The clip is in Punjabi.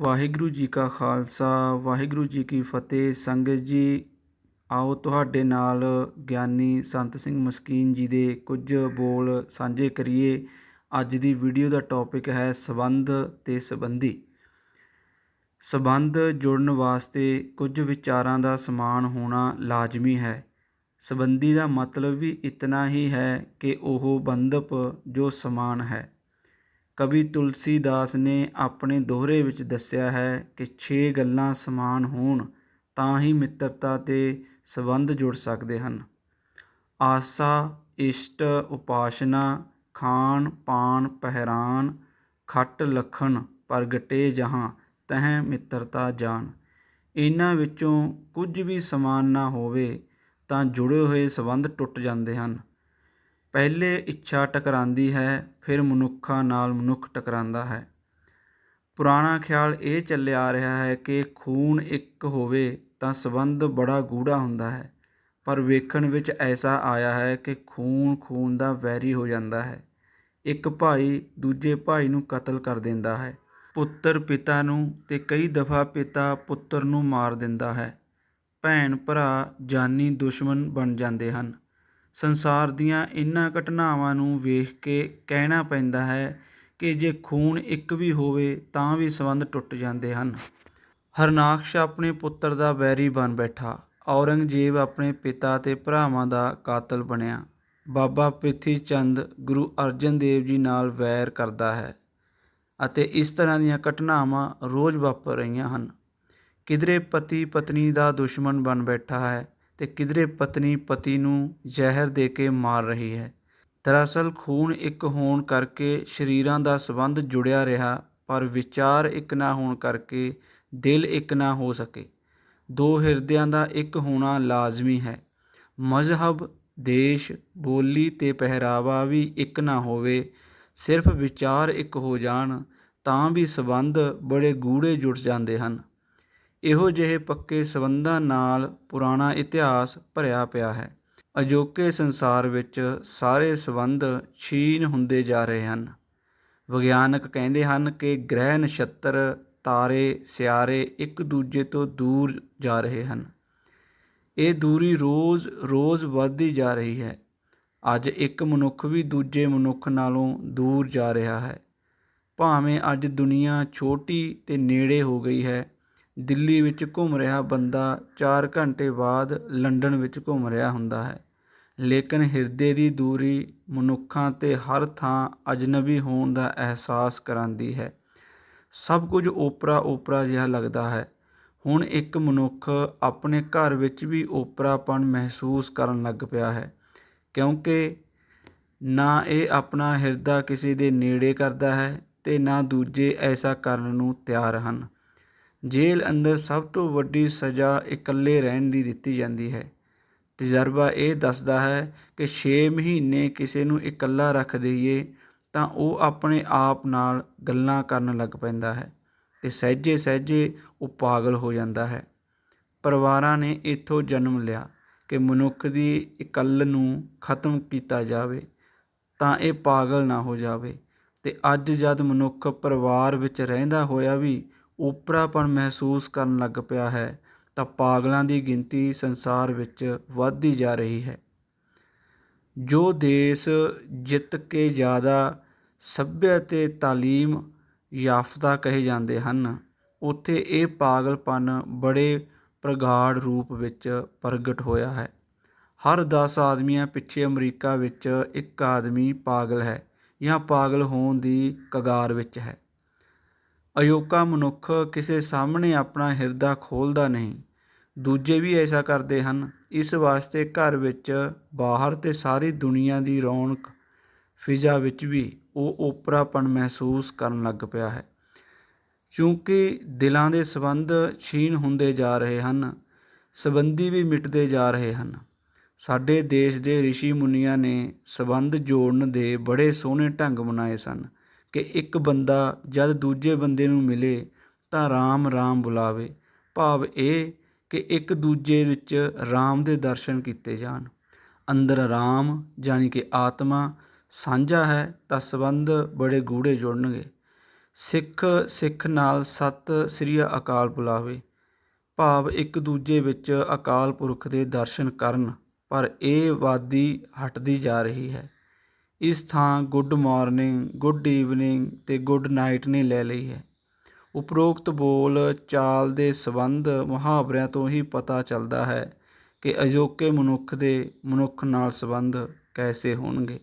ਵਾਹਿਗੁਰੂ ਜੀ ਕਾ ਖਾਲਸਾ, ਵਾਹਿਗੁਰੂ ਜੀ ਕੀ ਫਤਿਹ। ਸੰਗਤ ਜੀ, ਆਓ ਤੁਹਾਡੇ ਨਾਲ ਗਿਆਨੀ ਸੰਤ ਸਿੰਘ ਮਸਕੀਨ ਜੀ ਦੇ ਕੁਝ ਬੋਲ ਸਾਂਝੇ ਕਰੀਏ। ਅੱਜ ਦੀ ਵੀਡੀਓ ਦਾ ਟੌਪਿਕ ਹੈ ਸਬੰਧ ਤੇ ਸੰਬੰਧੀ। ਸਬੰਧ ਜੁੜਨ ਵਾਸਤੇ ਕੁਝ ਵਿਚਾਰਾਂ ਦਾ ਸਮਾਨ ਹੋਣਾ ਲਾਜ਼ਮੀ ਹੈ। ਸੰਬੰਧੀ ਦਾ ਮਤਲਬ ਵੀ ਇਤਨਾ ਹੀ ਹੈ ਕਿ ਉਹ ਬੰਧਪ ਜੋ ਸਮਾਨ ਹੈ। ਕਵੀ ਤੁਲਸੀਦਾਸ ਨੇ ਆਪਣੇ ਦੋਹਰੇ ਵਿੱਚ ਦੱਸਿਆ ਹੈ ਕਿ ਛੇ ਗੱਲਾਂ ਸਮਾਨ ਹੋਣ ਤਾਂ ਹੀ ਮਿੱਤਰਤਾ ਤੇ ਸੰਬੰਧ ਜੁੜ ਸਕਦੇ ਹਨ। ਆਸਾ, ਇਸ਼ਟ, ਉਪਾਸ਼ਨਾ, ਖਾਣ, ਪਾਣ, ਪਹਿਰਾਨ, ਖੱਟ, ਲਖਣ, ਪ੍ਰਗਟੇ ਜਹਾਂ, ਤਹ ਮਿੱਤਰਤਾ ਜਾਣ ਇਹਨਾਂ ਵਿੱਚੋਂ ਕੁਝ ਵੀ ਸਮਾਨ ਨਾ ਹੋਵੇ ਤਾਂ ਜੁੜੇ ਹੋਏ ਸੰਬੰਧ ਟੁੱਟ ਜਾਂਦੇ ਹਨ। ਪਹਿਲੇ ਇੱਛਾ ਟਕਰਾਂਦੀ ਹੈ, ਫਿਰ ਮਨੁੱਖਾਂ ਨਾਲ ਮਨੁੱਖ ਟਕਰਾਂਦਾ ਹੈ। ਪੁਰਾਣਾ ਖਿਆਲ ਇਹ ਚੱਲਿਆ ਆ ਰਿਹਾ ਹੈ ਕਿ ਖੂਨ ਇੱਕ ਹੋਵੇ ਤਾਂ ਸੰਬੰਧ ਬੜਾ ਗੂੜਾ ਹੁੰਦਾ ਹੈ, ਪਰ ਵੇਖਣ ਵਿੱਚ ਐਸਾ ਆਇਆ ਹੈ ਕਿ ਖੂਨ ਖੂਨ ਦਾ ਵੈਰੀ ਹੋ ਜਾਂਦਾ ਹੈ। ਇੱਕ ਭਾਈ ਦੂਜੇ ਭਾਈ ਨੂੰ ਕਤਲ ਕਰ ਦਿੰਦਾ ਹੈ। ਪੁੱਤਰ ਪਿਤਾ ਨੂੰ ਤੇ ਕਈ ਦਫਾ ਪਿਤਾ ਪੁੱਤਰ ਨੂੰ ਮਾਰ ਦਿੰਦਾ ਹੈ। ਭੈਣ ਭਰਾ, ਜਾਨੀ ਦੁਸ਼ਮਣ ਬਣ ਜਾਂਦੇ ਹਨ। ਸੰਸਾਰ ਦੀਆਂ ਇਹਨਾਂ ਘਟਨਾਵਾਂ ਨੂੰ ਵੇਖ ਕੇ ਕਹਿਣਾ ਪੈਂਦਾ ਹੈ ਕਿ ਜੇ ਖੂਨ ਇੱਕ ਵੀ ਹੋਵੇ ਤਾਂ ਵੀ ਸੰਬੰਧ ਟੁੱਟ ਜਾਂਦੇ ਹਨ। ਹਰਨਾਕਸ਼ ਆਪਣੇ ਪੁੱਤਰ ਦਾ ਵੈਰੀ ਬਣ ਬੈਠਾ। ਔਰੰਗਜ਼ੇਬ ਆਪਣੇ ਪਿਤਾ ਤੇ ਭਰਾਵਾਂ ਦਾ ਕਾਤਲ ਬਣਿਆ। ਬਾਬਾ ਪ੍ਰਿਥੀ ਚੰਦ ਗੁਰੂ ਅਰਜਨ ਦੇਵ ਜੀ ਨਾਲ ਵੈਰ ਕਰਦਾ ਹੈ ਅਤੇ ਇਸ ਤਰ੍ਹਾਂ ਦੀਆਂ ਘਟਨਾਵਾਂ ਰੋਜ਼ ਵਾਪਰ ਰਹੀਆਂ ਹਨ। ਕਿਧਰੇ ਪਤੀ ਪਤਨੀ ਦਾ ਦੁਸ਼ਮਣ ਬਣ ਬੈਠਾ ਹੈ ਤੇ ਕਿਧਰੇ ਪਤਨੀ ਪਤੀ ਨੂੰ ਜ਼ਹਿਰ ਦੇ ਕੇ ਮਾਰ ਰਹੀ ਹੈ। ਦਰਅਸਲ ਖੂਨ ਇੱਕ ਹੋਣ ਕਰਕੇ ਸਰੀਰਾਂ ਦਾ ਸੰਬੰਧ ਜੁੜਿਆ ਰਿਹਾ, ਪਰ ਵਿਚਾਰ ਇੱਕ ਨਾ ਹੋਣ ਕਰਕੇ ਦਿਲ ਇੱਕ ਨਾ ਹੋ ਸਕੇ। ਦੋ ਹਿਰਦਿਆਂ ਦਾ ਇੱਕ ਹੋਣਾ ਲਾਜ਼ਮੀ ਹੈ। ਮਜ਼ਹਬ, ਦੇਸ਼, ਬੋਲੀ ਤੇ ਪਹਿਰਾਵਾ ਵੀ ਇੱਕ ਨਾ ਹੋਵੇ, ਸਿਰਫ ਵਿਚਾਰ ਇੱਕ ਹੋ ਜਾਣ ਤਾਂ ਵੀ ਸੰਬੰਧ ਬੜੇ ਗੂੜੇ ਜੁੜ ਜਾਂਦੇ ਹਨ। ਇਹੋ ਜਿਹੇ ਪੱਕੇ ਸੰਬੰਧਾਂ ਨਾਲ ਪੁਰਾਣਾ ਇਤਿਹਾਸ ਭਰਿਆ ਪਿਆ ਹੈ। ਅਜੋਕੇ ਸੰਸਾਰ ਵਿੱਚ ਸਾਰੇ ਸੰਬੰਧ ਛੀਨ ਹੁੰਦੇ ਜਾ ਰਹੇ ਹਨ। ਵਿਗਿਆਨਕ ਕਹਿੰਦੇ ਹਨ ਕਿ ਗ੍ਰਹਿ ਨਛੱਤਰ, ਤਾਰੇ, ਸਿਆਰੇ ਇੱਕ ਦੂਜੇ ਤੋਂ ਦੂਰ ਜਾ ਰਹੇ ਹਨ। ਇਹ ਦੂਰੀ ਰੋਜ਼ ਰੋਜ਼ ਵੱਧਦੀ ਜਾ ਰਹੀ ਹੈ। ਅੱਜ ਇੱਕ ਮਨੁੱਖ ਵੀ ਦੂਜੇ ਮਨੁੱਖ ਨਾਲੋਂ ਦੂਰ ਜਾ ਰਿਹਾ ਹੈ। ਭਾਵੇਂ ਅੱਜ ਦੁਨੀਆ ਛੋਟੀ ਤੇ ਨੇੜੇ ਹੋ ਗਈ ਹੈ ਦਿੱਲੀ ਵਿੱਚ ਘੁੰਮ ਰਿਹਾ ਬੰਦਾ ਚਾਰ ਘੰਟੇ ਬਾਅਦ ਲੰਡਨ ਵਿੱਚ ਘੁੰਮ ਰਿਹਾ ਹੁੰਦਾ ਹੈ। ਲੇਕਿਨ ਹਿਰਦੇ ਦੀ ਦੂਰੀ ਮਨੁੱਖਾਂ ਤੇ ਹਰ ਥਾਂ ਅਜਨਬੀ ਹੋਣ ਦਾ ਅਹਿਸਾਸ ਕਰਾਂਦੀ ਹੈ। ਸਭ ਕੁਝ ਓਪਰਾ ਓਪਰਾ ਜਿਹਾ ਲੱਗਦਾ ਹੈ। ਹੁਣ ਇੱਕ ਮਨੁੱਖ ਆਪਣੇ ਘਰ ਵਿੱਚ ਵੀ ਓਪਰਾਪਣ ਮਹਿਸੂਸ ਕਰਨ ਲੱਗ ਪਿਆ ਹੈ, ਕਿਉਂਕਿ ਨਾ ਇਹ ਆਪਣਾ ਹਿਰਦਾ ਕਿਸੇ ਦੇ ਨੇੜੇ ਕਰਦਾ ਹੈ ਅਤੇ ਨਾ ਦੂਜੇ ਐਸਾ ਕਰਨ ਨੂੰ ਤਿਆਰ ਹਨ। ਜੇਲ੍ਹ ਅੰਦਰ ਸਭ ਤੋਂ ਵੱਡੀ ਸਜ਼ਾ ਇਕੱਲੇ ਰਹਿਣ ਦੀ ਦਿੱਤੀ ਜਾਂਦੀ ਹੈ। ਤਜਰਬਾ ਇਹ ਦੱਸਦਾ ਹੈ ਕਿ ਛੇ ਮਹੀਨੇ ਕਿਸੇ ਨੂੰ ਇਕੱਲਾ ਰੱਖ ਦੇਈਏ ਤਾਂ ਉਹ ਆਪਣੇ ਆਪ ਨਾਲ ਗੱਲਾਂ ਕਰਨ ਲੱਗ ਪੈਂਦਾ ਹੈ ਅਤੇ ਸਹਿਜੇ ਸਹਿਜੇ ਉਹ ਪਾਗਲ ਹੋ ਜਾਂਦਾ ਹੈ। ਪਰਿਵਾਰਾਂ ਨੇ ਇੱਥੋਂ ਜਨਮ ਲਿਆ ਕਿ ਮਨੁੱਖ ਦੀ ਇਕੱਲ ਨੂੰ ਖਤਮ ਕੀਤਾ ਜਾਵੇ ਤਾਂ ਇਹ ਪਾਗਲ ਨਾ ਹੋ ਜਾਵੇ ਅਤੇ ਅੱਜ ਜਦ ਮਨੁੱਖ ਪਰਿਵਾਰ ਵਿੱਚ ਰਹਿੰਦਾ ਹੋਇਆ ਵੀ ਓਪਰਾਪਣ ਮਹਿਸੂਸ ਕਰਨ ਲੱਗ ਪਿਆ ਹੈ, ਤਾਂ ਪਾਗਲਾਂ ਦੀ ਗਿਣਤੀ ਸੰਸਾਰ ਵਿੱਚ ਵੱਧਦੀ ਜਾ ਰਹੀ ਹੈ। ਜੋ ਦੇਸ਼ ਜਿੱਤ ਕੇ ਜ਼ਿਆਦਾ ਸੱਭਿਆ ਤੇ ਤਾਲੀਮ ਯਾਫਤਾ ਕਹੇ ਜਾਂਦੇ ਹਨ, ਉੱਥੇ ਇਹ ਪਾਗਲਪਨ ਬੜੇ ਪ੍ਰਗਾੜ ਰੂਪ ਵਿੱਚ ਪ੍ਰਗਟ ਹੋਇਆ ਹੈ। ਹਰ 10 ਆਦਮੀਆਂ ਪਿੱਛੇ ਅਮਰੀਕਾ ਵਿੱਚ ਇੱਕ ਆਦਮੀ ਪਾਗਲ ਹੈ ਜਾਂ ਪਾਗਲ ਹੋਣ ਦੀ ਕਗਾਰ ਵਿੱਚ ਹੈ। ਅਜੋਕਾ ਮਨੁੱਖ ਕਿਸੇ ਸਾਹਮਣੇ ਆਪਣਾ ਹਿਰਦਾ ਖੋਲ੍ਹਦਾ ਨਹੀਂ। ਦੂਜੇ ਵੀ ਐਸਾ ਕਰਦੇ ਹਨ। ਇਸ ਵਾਸਤੇ ਘਰ ਵਿੱਚ ਬਾਹਰ ਅਤੇ ਸਾਰੀ ਦੁਨੀਆ ਦੀ ਰੌਣਕ ਫਿਜ਼ਾ ਵਿੱਚ ਵੀ ਉਹ ਓਪਰਾਪਣ ਮਹਿਸੂਸ ਕਰਨ ਲੱਗ ਪਿਆ ਹੈ। ਕਿਉਂਕਿ ਦਿਲਾਂ ਦੇ ਸੰਬੰਧ ਛੀਨ ਹੁੰਦੇ ਜਾ ਰਹੇ ਹਨ, ਸੰਬੰਧੀ ਵੀ ਮਿਟਦੇ ਜਾ ਰਹੇ ਹਨ। ਸਾਡੇ ਦੇਸ਼ ਦੇ ਰਿਸ਼ੀ ਮੁਨੀਆਂ ਨੇ ਸੰਬੰਧ ਜੋੜਨ ਦੇ ਬੜੇ ਸੋਹਣੇ ਢੰਗ ਬਣਾਏ ਸਨ। ਕਿ ਇੱਕ ਬੰਦਾ ਜਦ ਦੂਜੇ ਬੰਦੇ ਨੂੰ ਮਿਲੇ ਤਾਂ ਰਾਮ ਰਾਮ ਬੁਲਾਵੇ। ਭਾਵ ਇਹ ਕਿ ਇੱਕ ਦੂਜੇ ਵਿੱਚ ਰਾਮ ਦੇ ਦਰਸ਼ਨ ਕੀਤੇ ਜਾਣ। ਅੰਦਰ ਰਾਮ ਜਾਨੀ ਕਿ ਆਤਮਾ ਸਾਂਝਾ ਹੈ ਤਾਂ ਸੰਬੰਧ ਬੜੇ ਗੂੜੇ ਜੁੜਨਗੇ। ਸਿੱਖ ਸਿੱਖ ਨਾਲ ਸਤਿ ਸ੍ਰੀ ਅਕਾਲ ਬੁਲਾਵੇ। ਭਾਵ ਇੱਕ ਦੂਜੇ ਵਿੱਚ ਅਕਾਲ ਪੁਰਖ ਦੇ ਦਰਸ਼ਨ ਕਰਨ, ਪਰ ਇਹ ਵਾਦੀ ਹਟਦੀ ਜਾ ਰਹੀ ਹੈ। ਇਸ ਥਾਂ ਗੁੱਡ ਮੋਰਨਿੰਗ, ਗੁੱਡ ਈਵਨਿੰਗ ਅਤੇ ਗੁੱਡ ਨਾਈਟ ਨੇ ਲੈ ਲਈ ਹੈ। ਉਪਰੋਕਤ ਬੋਲ ਚਾਲ ਦੇ ਸੰਬੰਧ ਮੁਹਾਵਰਿਆਂ ਤੋਂ ਹੀ ਪਤਾ ਚੱਲਦਾ ਹੈ ਕਿ ਅਜੋਕੇ ਮਨੁੱਖ ਦੇ ਮਨੁੱਖ ਨਾਲ ਸੰਬੰਧ ਕੈਸੇ ਹੋਣਗੇ।